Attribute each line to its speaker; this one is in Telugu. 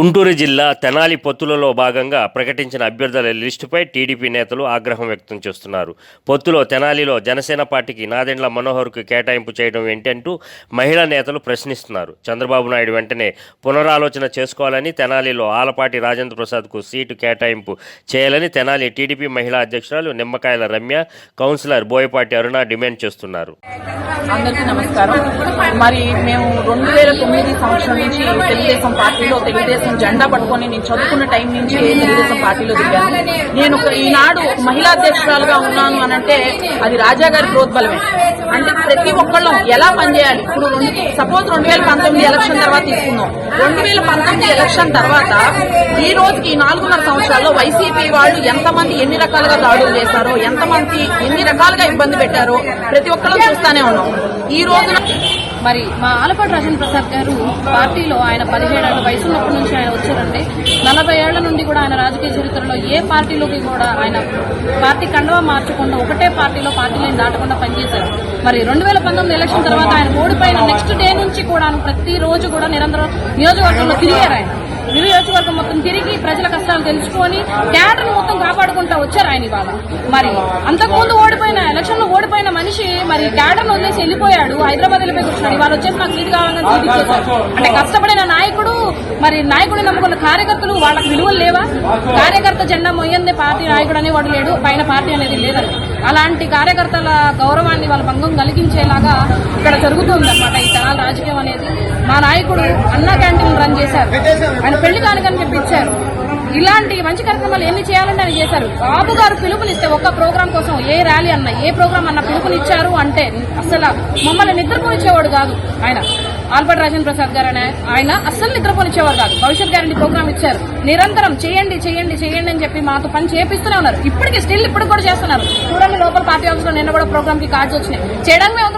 Speaker 1: గుంటూరు జిల్లా తెనాలి పొత్తులలో భాగంగా ప్రకటించిన అభ్యర్థుల లిస్టుపై టీడీపీ నేతలు ఆగ్రహం వ్యక్తం చేస్తున్నారు. పొత్తులో తెనాలిలో జనసేన పార్టీకి నాదెండ్ల మనోహర్కు కేటాయింపు చేయడం ఏంటంటూ మహిళా నేతలు ప్రశ్నిస్తున్నారు. చంద్రబాబు నాయుడు వెంటనే పునరాలోచన చేసుకోవాలని తెనాలిలో ఆలపాటి రాజేంద్ర ప్రసాద్కు సీటు కేటాయింపు చేయాలని తెనాలి టీడీపీ మహిళా అధ్యక్షురాలు నిమ్మకాయల రమ్య కౌన్సిలర్ బోయపాటి అరుణ డిమాండ్ చేస్తున్నారు.
Speaker 2: అందరికీ నమస్కారం. మరి మేము రెండు వేల తొమ్మిది సంవత్సరం నుంచి తెలుగుదేశం పార్టీలో తెలుగుదేశం జెండా పట్టుకొని నేను చదువుకున్న టైం నుంచి తెలుగుదేశం పార్టీలో దిగాను. నేను ఈనాడు మహిళా అధ్యక్షురాలుగా ఉన్నాను అని అంటే అది రాజా గారి ప్రోద్బలమే. అంటే ప్రతి ఒక్కళ్ళం ఎలా పనిచేయాలి ఇప్పుడు సపోజ్ రెండు వేల పంతొమ్మిది ఎలక్షన్ తర్వాత తీసుకుందాం. రెండు వేల పంతొమ్మిది ఎలక్షన్ తర్వాత ఈ రోజుకి ఈ నాలుగున్నర సంవత్సరాల్లో వైసీపీ వాళ్ళు ఎంతమంది ఎన్ని రకాలుగా దాడులు చేశారో ఎంతమంది ఎన్ని రకాలుగా ఇబ్బంది పెట్టారో ప్రతి ఒక్కళ్ళం చూస్తానే ఉన్నాం. ఈ రోజున
Speaker 3: మరి మా ఆలపాటి రాజేంద్ర ప్రసాద్ గారు పార్టీలో ఆయన పదిహేడేళ్ళ వయసు ఉన్నప్పటి నుంచి ఆయన వచ్చారండి. నలభై ఏళ్ళ నుండి కూడా ఆయన రాజకీయ చరిత్రలో ఏ పార్టీలోకి కూడా ఆయన పార్టీ కండవా మార్చకుండా ఒకటే పార్టీలో పార్టీలను దాటకుండా పనిచేశారు. మరి రెండు వేల పంతొమ్మిది ఎలక్షన్ తర్వాత ఆయన ఓడిపోయిన నెక్స్ట్ డే నుంచి కూడా ప్రతి రోజు కూడా నిరంతరం నియోజకవర్గంలో తిరిగారు ఆయన. నియోజకవర్గం మొత్తం తిరిగి ప్రజల కష్టాలు తెలుసుకొని క్యాడర్ మొత్తం కాపాడుకుంటూ వచ్చారు ఆయన ఇవాళ. మరి అంతకుముందు ఓడిపోయిన మరి క్యాడర్ వదిలేసి వెళ్ళిపోయాడు. హైదరాబాద్ వెళ్ళిపోయి కూర్చున్నాడు. ఇవాళ వచ్చేసి నాకు సీట్ కావాలని సీట్ అంటే కష్టపడిన నాయకుడు మరి నాయకుడిని నమ్ముకున్న కార్యకర్తలు వాళ్ళకి విలువలు లేవా? కార్యకర్త జెండా మొయ్యందే పార్టీ నాయకుడు అనేవాడు లేడు. పైన పార్టీ అనేది లేదని అలాంటి కార్యకర్తల గౌరవాన్ని వాళ్ళ భంగం కలిగించేలాగా ఇక్కడ జరుగుతుందన్నమాట ఈ తెనాల రాజకీయం అనేది. మా నాయకుడు అన్నా క్యాంటీన్ రన్ చేశారు. ఆయన పెళ్ళి కానుకని చెప్పి ఇచ్చారు. ఇలాంటి మంచి కార్యక్రమాలు ఎన్ని చేయాలని ఆయన చేశారు. బాబు గారు పిలుపునిస్తే ఒక్క ప్రోగ్రామ్ కోసం ఏ ర్యాలీ అన్న ఏ ప్రోగ్రామ్ అన్న పిలుపునిచ్చారు అంటే అసలు మమ్మల్ని నిద్రపోనిచ్చేవాడు కాదు ఆయన. ఆల్బర్ట్ రాజేంద్ర ప్రసాద్ గారు అనే ఆయన అస్సలు నిద్రపోనిచ్చేవారు కాదు. భవిష్యత్ గ్యారంటీ ప్రోగ్రామ్ ఇచ్చారు. నిరంతరం చేయండి చేయండి చేయండి అని చెప్పి మాతో పని చేపిస్తూనే ఉన్నారు. ఇప్పటికి స్టిల్ ఇప్పుడు కూడా చేస్తున్నారు. చూడండి లోపల పార్టీ ఆఫీస్లో నిన్న కూడా ప్రోగ్రామ్కి కార్డ్స్ వచ్చినాయి. చేయడానికి మేము